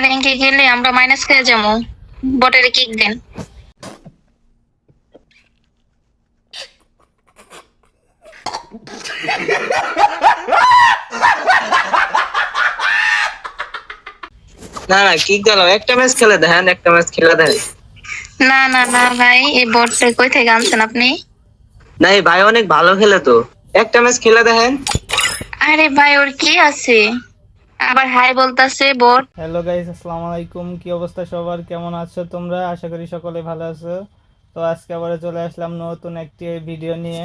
র্যাঙ্কে গেলে আমরা মাইনাস খেয়ে যাব। বটের কিক দেন। না না কি গেল একটা ম্যাচ খেলে দেখেন একটা ম্যাচ খেলে দেখেন না না না ভাই এই বটটা কই থেকে আনছেন আপনি? না এই ভাই অনেক ভালো খেলে তো। একটা ম্যাচ খেলে দেখেন আরে ভাই ওর কি আছে? আবার হাই বলতাছে বট হ্যালো গাইস, আসসালামু আলাইকুম। কি অবস্থা সবার? কেমন আছো তোমরা? আশা করি সকলে ভালো আছো। তো আজকে আবার চলে আসলাম নতুন একটি ভিডিও নিয়ে।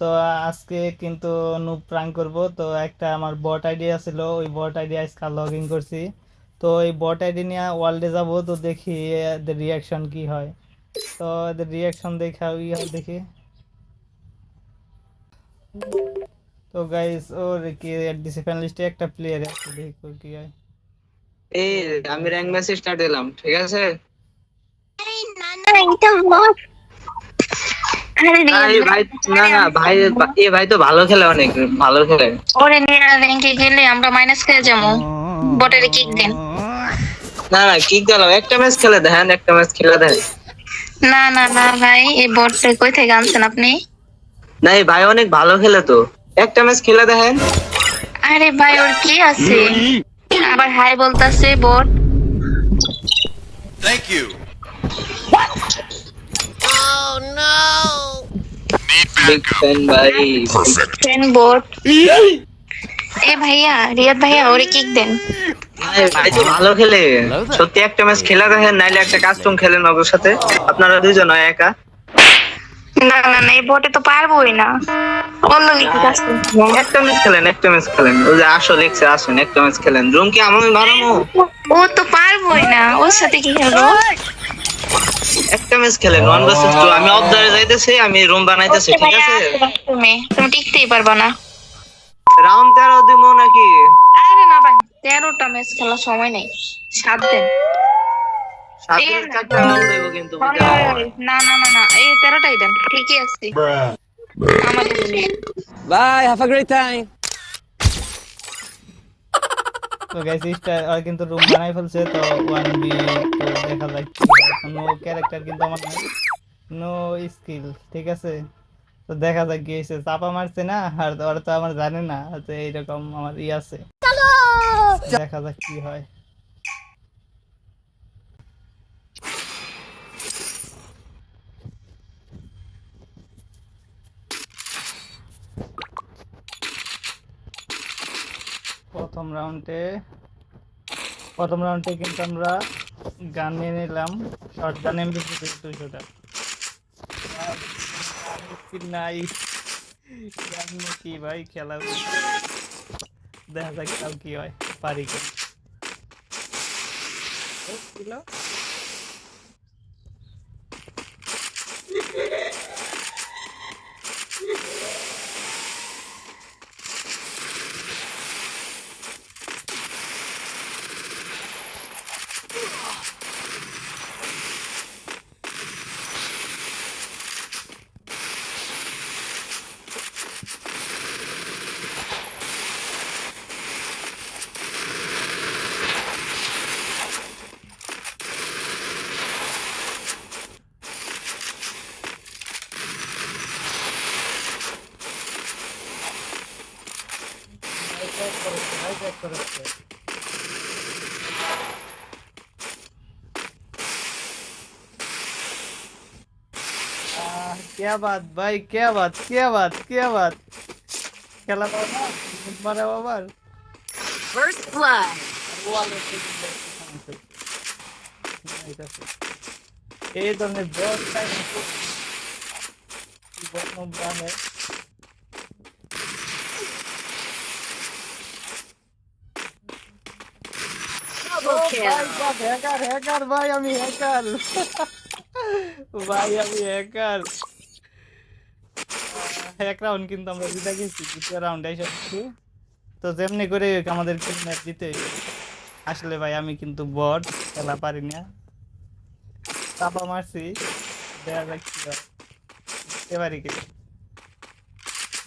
তো আজকে কিন্তু নুব প্রাং করব। তো একটা আমার বট আইডিয়া ছিল ওই বট আইডি আজকে লগ ইন করছি। তো এই বট আইডি নিয়ে ওয়ার্ল্ডে যাব, তো দেখি এদের রিয়াকশন কি হয়। তো এদের রিয়াকশন হয় দেখি। তো গাইস ওর কি ডিসি লিস্টে একটা প্লেয়ার আছে দেখি কি হয়। এই আমি র্যাঙ্ক ম্যাচ স্টার্ট দিলাম ঠিক আছে? আরে না ভাই না না ভাই ভাই তো ভালো খেলে অনেক ভালো খেলে। ওরে নিয়ে র্যাঙ্কে গেলে আমরা মাইনাস খেয়ে যাব। বটের কিক দেন। না না একটা ম্যাচ খেলে দেখেন একটা ম্যাচ খেলে না না না ভাই এই বটটা কই থেকে আনছেন আপনি? না ভাই অনেক ভালো খেলে তো। একটা ম্যাচ খেলে দেখেন। আরে ভাই ওর কি আছে? আবার হাই বলতাছে বট থ্যাংক ইউ ভাই ফ্রেন্ড এ ভাইয়া রিয়াদ ভাইয়া ওরে কিক দেন। না, ভাই ভালো খেলে। সত্যি একটা ম্যাচ খেলে দেখেন নাইলে একটা কাস্টম খেলেন ওদের সাথে। আপনারা দুইজন হয় একা। না না না এই বটে তো পারবোই না। অন্য লিখে আসতে একটা ম্যাচ খেলেন একটা ম্যাচ খেলেন। ওই যে আসো লিখছে আসেন একটা ম্যাচ খেলেন। রুম কি আমি বানাবো ও তো পারবোই না ওর সাথে কি খেলব একটা ম্যাচ খেলেন ওয়ান ভার্সেস টু আমি অবদারে যাইতেছি আমি রুম বানাইতেছি ঠিক আছে? তুমি। তুমি টিকতেই পারবা না। রাউন্ড তেরো দিব নাকি? আরে না ভাই তেরোটা ম্যাচ খেলার সময় নেই। সাত দিন। সাত এই দিন না। চারটা রাউন্ড দেব কিন্তু না না না না। এই তেরোটাই দেন। ঠিকই আছে। আমাদের Bye. Have a great তো গাইস স্টার আর কিন্তু রুম বানাই ফেলছে তো ওয়ান বি দেখা যায় কি ক্যারেক্টার কিন্তু আমার নো স্কিল ঠিক আছে? তো দেখা যাক কি হয়েছে। চাপা মারছে না আর ওরা তো আমার জানে না তো এইরকম আমার ই আছে। দেখা যাক কি হয়। প্রথম রাউন্ডে প্রথম রাউন্ডে কিন্তু আমরা গান নিয়ে নিলাম। Short gun MB দুইশোটা। নাই। গান কি ভাই খেলা দেখা যাক কি হয়, পারি কি क्या बात भाई क्या बात क्या बात क्या बात খেলা পাও না মারে বাবার First blood. এই ধরনের বস টাইম বস মানে Double kill. হ্যাকার হ্যাকার ভাই আমি হ্যাকার ভাই আমি হ্যাকার এক রাউন্ড কিন্তু আমরা জিতে গেছি, দ্বিতীয় রাউন্ডে এসে গেছি। তো যেমনি করে আমাদের ম্যাচ দিতে আসলে ভাই, আমি কিন্তু বট খেলা পারি না। চাপা মারছি দেখা যাক কি। এবারে কি?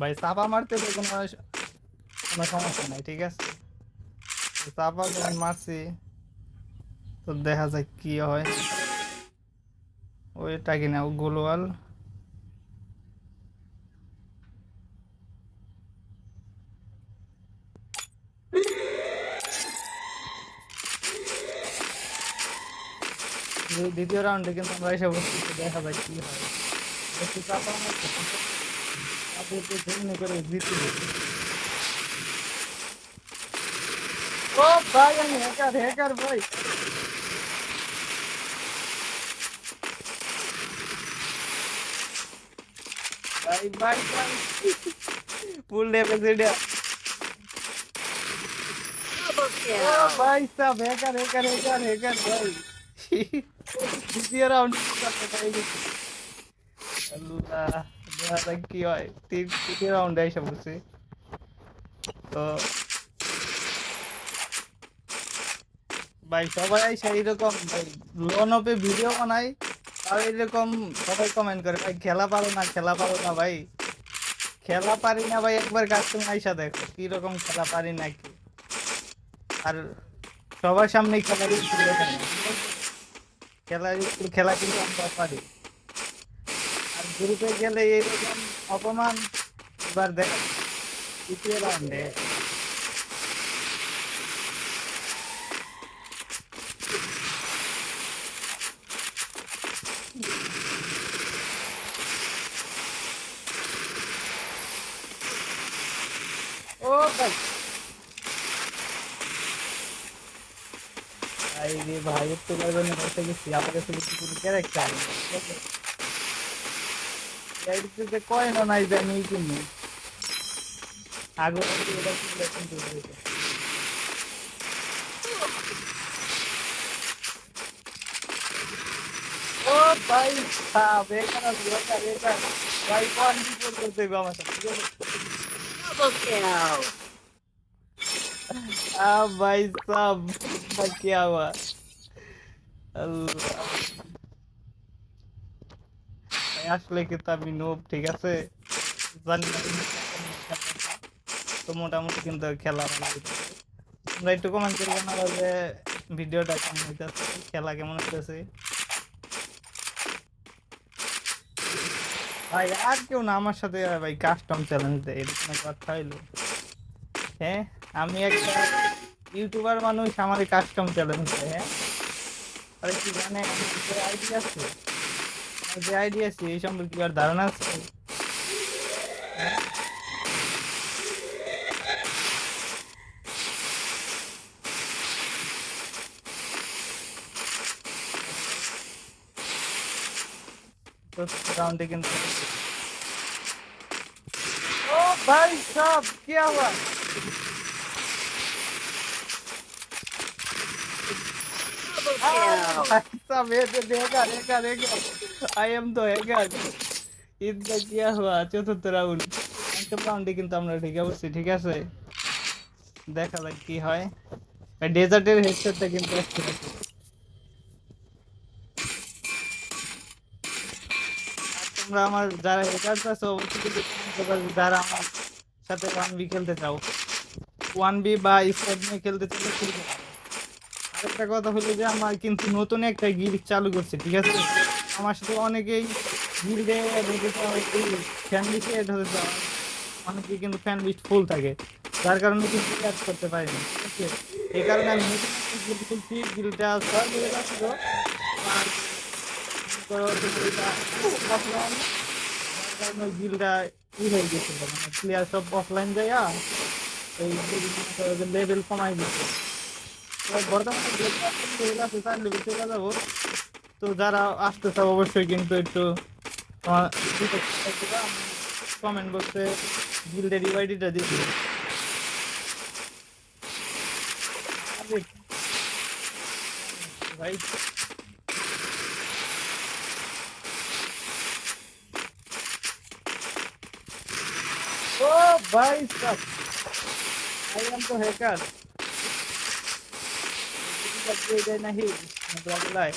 ভাই, চাপা মারতে তো কোনো কোনো সমস্যা নাই, ঠিক আছে? চাপা যখন মারছি, তো দেখা যাক কি হয়। ওইটা কিনা গোলওয়াল। দ্বিতীয় রাউন্ডে কিন্তু আমরা এসে বসছি তো দেখা যাক কি হয় একটু চাপা আমার তো। আপনি একটু ধুমনি করে জিতে দিন। ও ভাই আমি হ্যাকার হ্যাকার ভাই ভাই ভাই ভাই ফুল ডেপে সেটা Double ও kill. ভাই সাব হ্যাকার দ্বিতীয় রাউন্ড আল্লাহ দেখা কি হয় তিন তৃতীয় রাউন্ডে এসে বলছি তো ভাই সবাই সেই রকম ভাই লোন অপে ভিডিও বানাই আর এরকম সবাই কমেন্ট করে ভাই খেলা পারো না খেলা পারো না ভাই খেলা পারি না ভাই একবার কাস্টম আইসা দেখো কি রকম খেলা পারি নাকি আর সবার সামনে খেলা খেলার খেলা কিন্তু পারি। আর গ্রুপে গেলে এইরকম অপমান এবার দেখ তৃতীয় রাউন্ডে ভাই রে ভাই একটু জন্য বসে গেছি আমার কাছে কিছু কোনো ক্যারেক্টার এইটাতে কয়েন নাই জানি এই জন্য আগে থেকে এটা কিনলে কিন্তু হয়েছে। ও ভাই সাব এখানে আছে, এখানে, এখানে। ভাই কোন বিপদ করতে হবে আমার সাথে ঠিক আছে? Double kill. आ भाई साहब इसका क्या हुआ আল্লাহ ভাই আসলে কিন্তু আমি নোব ঠিক আছে? জানি না। তো মোটামুটি কিন্তু খেলা তোমরা একটু কমেন্ট করে জানাব যে ভিডিওটা কেমন হইতেছে? খেলা কেমন হইতেছে? ভাই, আর কেউ না আমার সাথে, ভাই কাস্টম চ্যালেঞ্জ দেয়, এরকম কথা হইল। হ্যাঁ আমি একটা ইউটিউবার মানুষ, আমার কাস্টম চ্যালেঞ্জ দেয় হ্যাঁ? আরে কি জানে আমার যে আইডিয়া আছে আমার যে আইডিয়া আছে এই সম্পর্কে কি আর ধারণা আছে হ্যাঁ? राउंड কিন্তু ও ভাই সাব কি हुआ Double kill. भाई साहब ये तो देखा देखा देखा आई एम तो हैकर ইদা কিয়া হুয়া চতুর্থ রাউন্ড পঞ্চম রাউন্ডে কিন্তু আমরা ঢুকে পড়ছি ঠিক আছে দেখা যাক কি হয় ডেজার্টের হেডসেটটা কিন্তু একটু আছে। আর তোমরা আমার যারা হেডার আছো অবশ্যই কিন্তু comment করবে যারা আমার সাথে ওয়ান বি খেলতে চাও ওয়ান বি বা স্কোয়াড নিয়ে খেলতে চাইলে আরেকটা কথা হলো যে আমার কিন্তু নতুন একটা গিল্ড চালু করছে, ঠিক আছে? আমার সাথে অনেকেই গিল্ডে ফ্যান লিস্টে হতে অনেকেই কিন্তু ফ্যান লিস্ট ফুল থাকে। যার কারণে কিন্তু অ্যাড করতে পারিনি ঠিক আছে? এই কারণে আমি একটা গিল্ড খুলছি কারণে গিল্ডটা ই হয়ে গেছিল মানে প্লেয়ার সব অফলাইন যায় এই লেভেল কমাই দিচ্ছে। তো বর্তমানে যে লেভেল আছে তার লেভেল চলে যাব তো যারা আসতে চাও অবশ্যই কিন্তু একটু কমেন্ট বক্সে গিল্ডের ইউআইডিটা দিয়ে দিবে ভাই ও ভাই সাব আই এম তো হ্যাকার যায় নাহি মোবাইল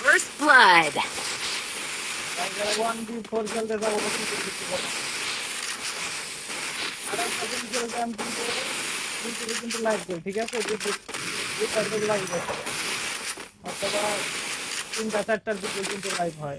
First blood. ভাই ওয়ান বি ফোর খেলতে যাব কি করে কিছু করব না। আর একটা দিন খেলতে আমি কিন্তু কিন্তু কিন্তু লাইভ করি ঠিক আছে যে দুটা দিন লাইভ হয় অথবা তিনটা চারটার দিকে কিন্তু লাইভ হয়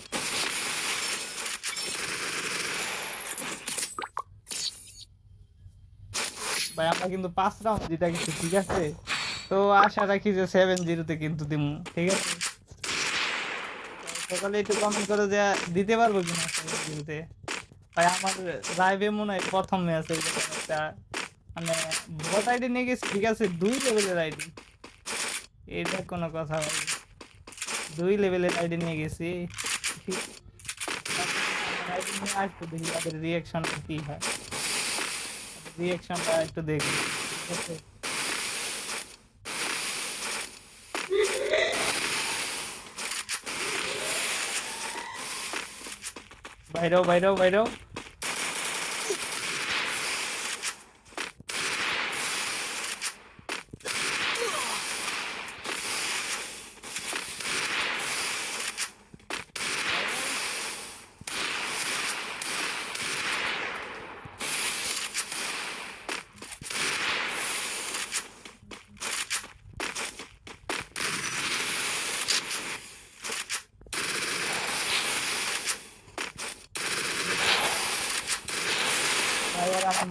ভাই, আমরা কিন্তু পাঁচ রাউন্ড জিতা গেছি ঠিক আছে। তো আশা রাখি যে সেভেন জিরোতে কিন্তু দিব ঠিক আছে? সকালে একটু কমেন্ট করে যে দিতে পারব কিনা জিরোতে ভাই, আমার লাইভে মনে হয় প্রথম ম্যাচ একটা মানে ভোট আইডি নিয়ে গেছি, ঠিক আছে? দুই লেভেলের আইডি এটা কোনো কথা ভাই। দুই লেভেলের আইডি নিয়ে গেছি। আসব দেখি তাদের রিয়াকশনটা কি হয়। রিয়াকশনটা একটু দেখি ঠিক আছে বাইরেও বাইরেও বাইরেও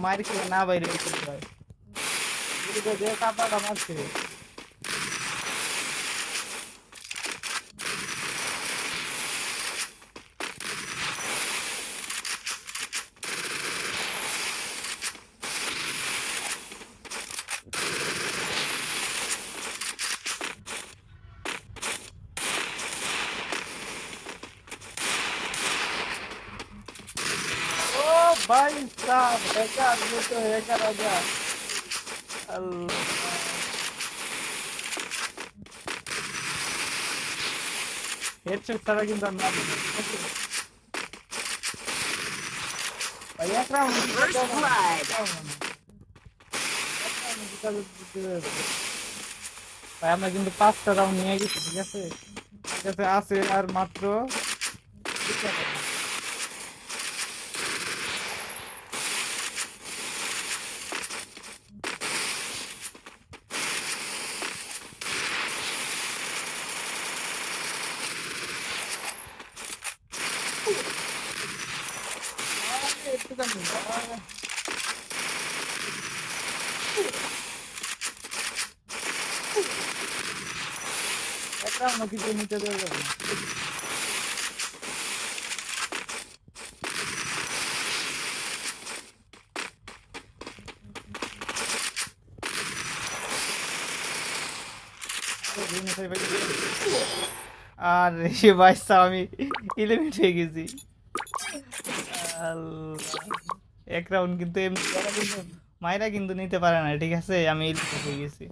মায়ের খেলে না বাইরে ভাই কাপাটা মারছে ও সালাম ভাই আমরা কিন্তু পাঁচটা রাউন্ড নিয়ে গেছি ঠিক আছে ঠিক আছে আছে আর মাত্র আর সে বাইসা আমি ইলেভেন হয়ে গেছি। এক রাউন্ড কিন্তু মায়েরা কিন্তু নিতে পারে না, ঠিক আছে? আমি ইলেভেন হয়ে গেছি।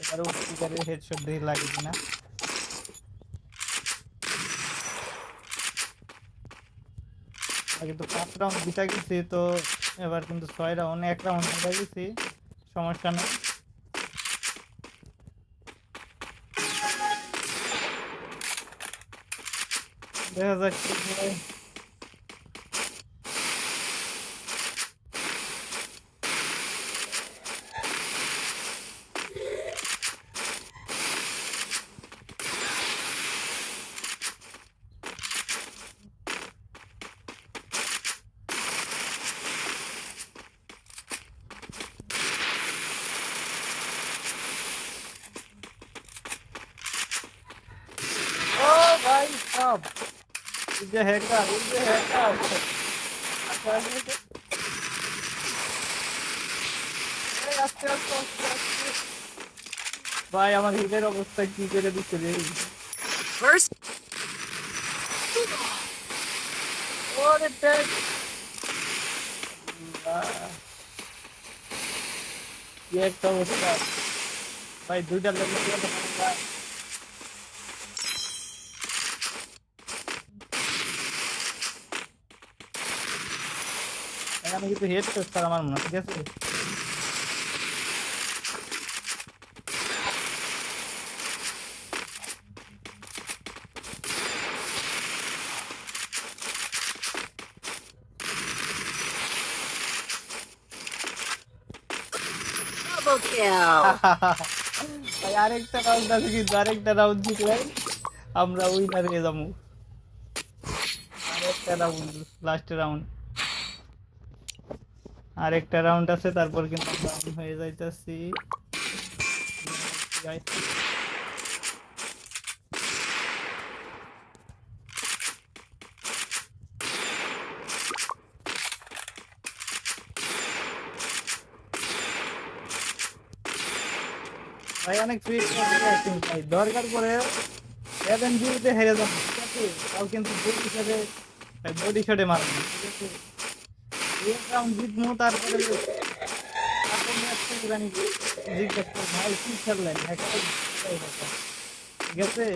এবারে স্পিকারের হেডশট দিয়ে কিনা? আগে পাঁচ রাউন্ড জিতা গেছি, তো এবার কিন্তু ছয় রাউন্ড এক রাউন্ড জিতা গেছি। সমস্যা নেই। দেখা যাক কি হয়। ও ভাই সব এই যে হ্যাকার এই যে হ্যাকার আচ্ছা এই যে- এই আস্তে আস্তে আস্তে আস্তে ভাই আমার হিটের অবস্থা কি করে দিচ্ছে রে? First ওরে টেক কি একটা অবস্থা। ভাই দুইটা। ভাই, আমি কিন্তু হেড করতে আমার মনে ঠিক আছে? Double kill. ভাই আরেকটা রাউন্ড আছে কিন্তু আরেকটা রাউন্ড জিতলে আমরা উইনার হয়ে যাব। আরেকটা রাউন্ড লাস্ট রাউন্ড আরেকটা রাউন্ড আছে, তারপর কিন্তু হয়ে যাইতাছি। ভাই, অনেক টুইট ভাই। দরকার পরে সেভেন জিবিতে হেরে যাব, ঠিক আছে? তাও কিন্তু বডি হিসেবে বডি শটে মারব, ঠিক আছে? এক রাউন্ড জিতবো, তারপরে জিজ্ঞেস ভাই, কি খেললেন? ঠিক আছে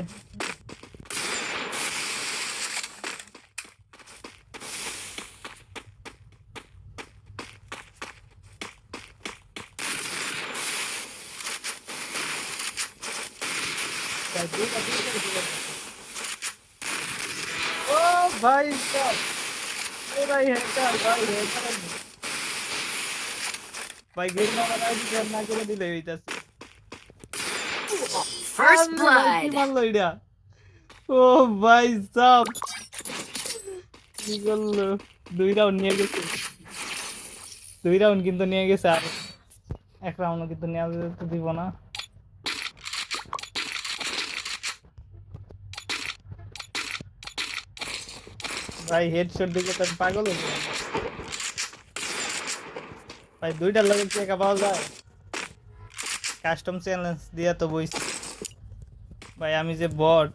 ভাই, দুইটা দুইটা দুইটা। ও এ ভাই হ্যাকার ভাই হ্যাকার ভাই গেম আমার আইডি শেয়ার না করে দিলে হইতাছে First আরে ভাই, কি blood. মারলো এটা? ও ভাই সাব কি করল? দুই রাউন্ড নিয়ে গেছে। দুই রাউন্ড কিন্তু নিয়ে গেছে আর এক রাউন্ড কিন্তু নেওয়া দিব না। ভাই হেডশট দিকে তো পাগল। ভাই দুইটার লগে কি একা পাওয়া যায়? কাস্টম চ্যালেঞ্জ দিয়া তো বইছি। ভাই আমি যে বট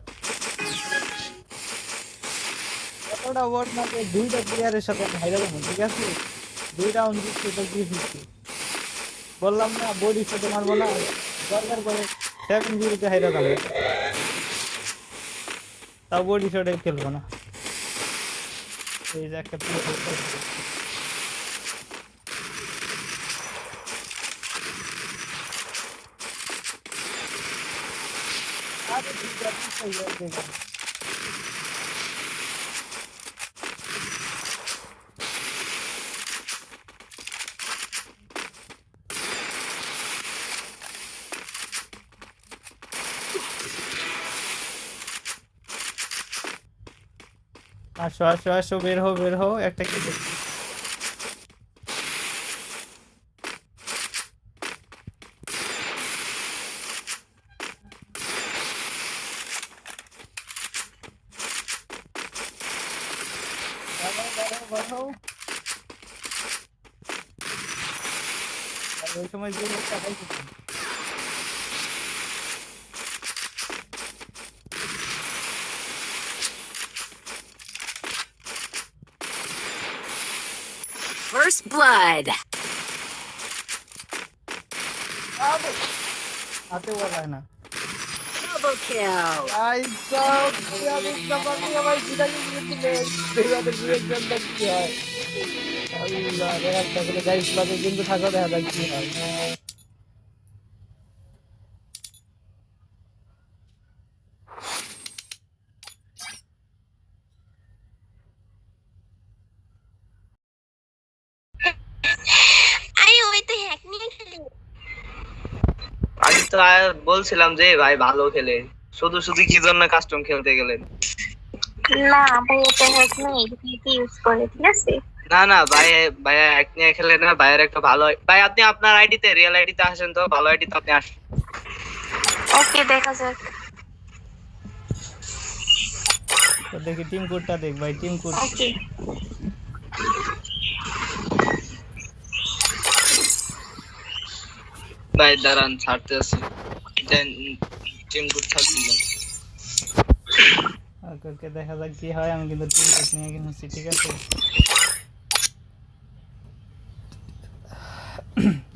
কতটা বট না দুইটা প্লেয়ারের সাথে আমি হাইরা ঠিক আছে? দুই রাউন্ড জিতছি তো কি জিতছি বললাম না বডির সাথে মারবো না দরকার করে সেভেন জিরোতে হাইরা যাব তাও বডি শটে খেলব না। এই যে একটা পুরো আরে ঠিক আছে সেই আসো আসো আসো বের হো বের হো একটা কি দেখি। দাঁড়াও, দাঁড়াও, দাঁড়াও। আর ওই সময় যে লোকটা পাইছি তো। First blood. আবে, হাতে বলায় না Double kill. আই সব আমি সবাই আমার জিদাকে দিয়েছিলে দেবাদের বিরুদ্ধে কি হয় আল্লাহ দেখা থাকলে গাইস লাগে কিন্তু থাকা দেখা কি হয় আরে ওই তো হ্যাক নিয়ে খেলে আমি তো আর বলছিলাম যে ভাই ভালো খেলে। শুধু শুধু কি জন্য কাস্টম খেলতে গেলেন? না ভাই এটা হ্যাক নেই। এটা ইউজ করে ঠিক আছে? না না ভাই এক নিয়ে খেলে না ভাইয়ের একটা ভালো ভাই আপনি আপনার আইডিতে রিয়েল আইডিতে আসেন তো ভালো আইডিতে আপনি আসেন ওকে দেখা যাক। দেখি টিম কোডটা দেখ ভাই টিম কোড ওকে ভাই দাঁড়ান ছাড়তে আছি টিম গুড ওকে ওকে দেখা যাক কি হয়, আমি কিন্তু টিম গুড নিয়ে কিনেছি ঠিক আছে?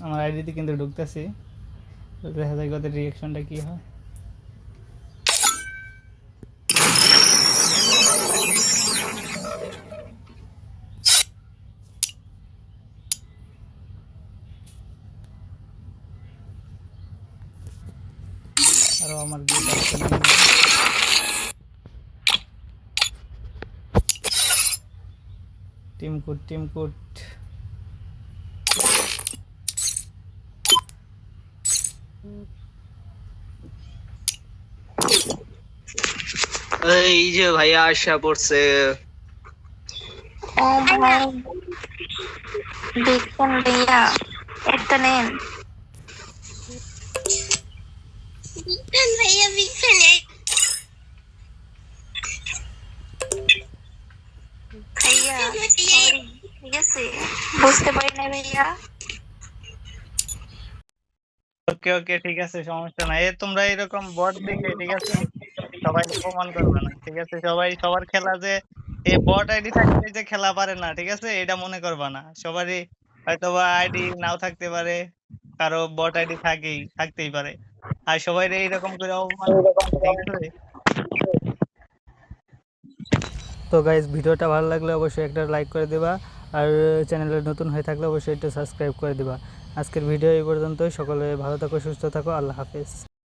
আমার আইডিতে কিন্তু ঢুকতেছি। দেখা যাক ওদের রিয়াকশনটা কি হয়। আমার গেট আসছে টিম কোড টিম কোড। এই যে ভাইয়া আসা পড়ছে। দেখুন ভাইয়া একটা নেন ভাইয়া বিখানে ওকে ওকে ঠিক আছে, সমস্যা নাই। তোমরা এরকম বট দেখে, ঠিক আছে? সবাই করবে না, ঠিক আছে? সবাই, সবার খেলা যে এই বট আইডি থাকলে যে খেলা পারে না, ঠিক আছে? এটা মনে করবা না। সবারই হয়তোবা আইডি নাও থাকতে পারে, কারও বট আইডি থাকেই, থাকতেই পারে। আর সবাই এইরকম করে অপমান তো গাইজ ভিডিওটা ভালো লাগলে অবশ্যই একটা লাইক করে দেবা, আর চ্যানেলে নতুন হয়ে থাকলে অবশ্যই একটা সাবস্ক্রাইব করে দেবা। আজকের ভিডিও এই পর্যন্তই, সকলে ভালো থাকো, সুস্থ থাকো, আল্লাহ হাফেজ।